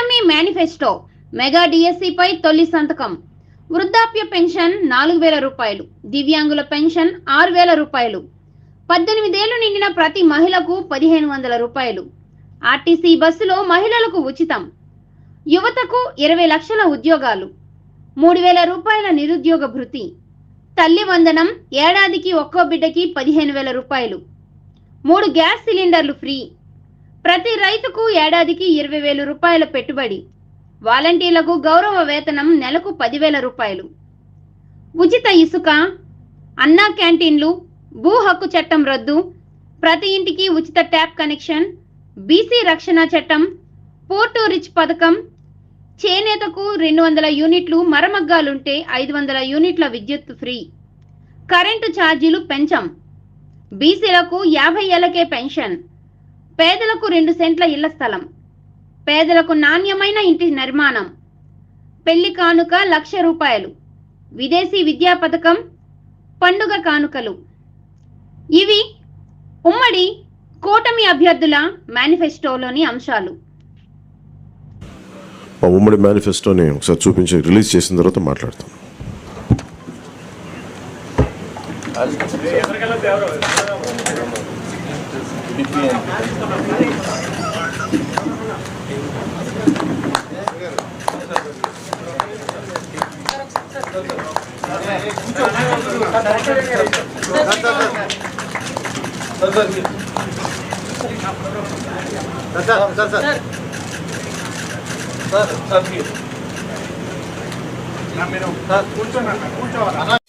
Manifesto. Mega డిఎస్సిపై తొలి సంతకం. వృద్ధాప్య పెన్షన్ నాలుగు వేల రూపాయలు. దివ్యాంగుల పెన్షన్ ఆరు వేల రూపాయలు. పద్దెనిమిదేళ్ళు నిండిన ప్రతి మహిళకు పదిహేను వందల రూపాయలు. ఆర్టీసీ బస్సులో మహిళలకు ఉచితం. యువతకు ఇరవై లక్షల ఉద్యోగాలు. మూడు వేల రూపాయల నిరుద్యోగ భృతి. తల్లి వందనం ఏడాదికి ఒక్కో బిడ్డకి పదిహేను వేల రూపాయలు. మూడు గ్యాస్ సిలిండర్లు ఫ్రీ. ప్రతి రైతుకు ఏడాదికి ఇరవై వేల రూపాయల పెట్టుబడి. వాలంటీర్లకు గౌరవ వేతనం నెలకు పదివేల రూపాయలు. ఉచిత ఇసుక అన్నా క్యాంటీన్లు భూ హక్కు చట్టం రద్దు ప్రతి ఇంటికి ఉచిత ట్యాప్ కనెక్షన్ బీసీ రక్షణ చట్టం పోర్టు రిచ్ పథకం చేనేతకు రెండు వందల యూనిట్లు మరమగ్గాలుంటే ఐదు వందల యూనిట్ల విద్యుత్ ఫ్రీ. కరెంటు ఛార్జీలు పెంచం. బీసీలకు యాభై ఏళ్ళకే పెన్షన్. పేదలకు రెండు సెంట్ల ఇళ్ళ స్థలం. పేదలకు నాణ్యమైన ఇంటి నిర్మాణం. పెళ్ళి కానుక లక్ష రూపాయలు. విదేశీ విద్యా పథకం పండుగ కానుకలు. ఇవి ఉమ్మడి కూటమి అభ్యర్థుల మేనిఫెస్టోలోని అంశాలు. ఉమ్మడి మేనిఫెస్టోని ఒకసారి చూపించి రిలీజ్ చేసిన తర్వాత మాట్లాడతాం. కూర్చోండి కూర్చోవాలి.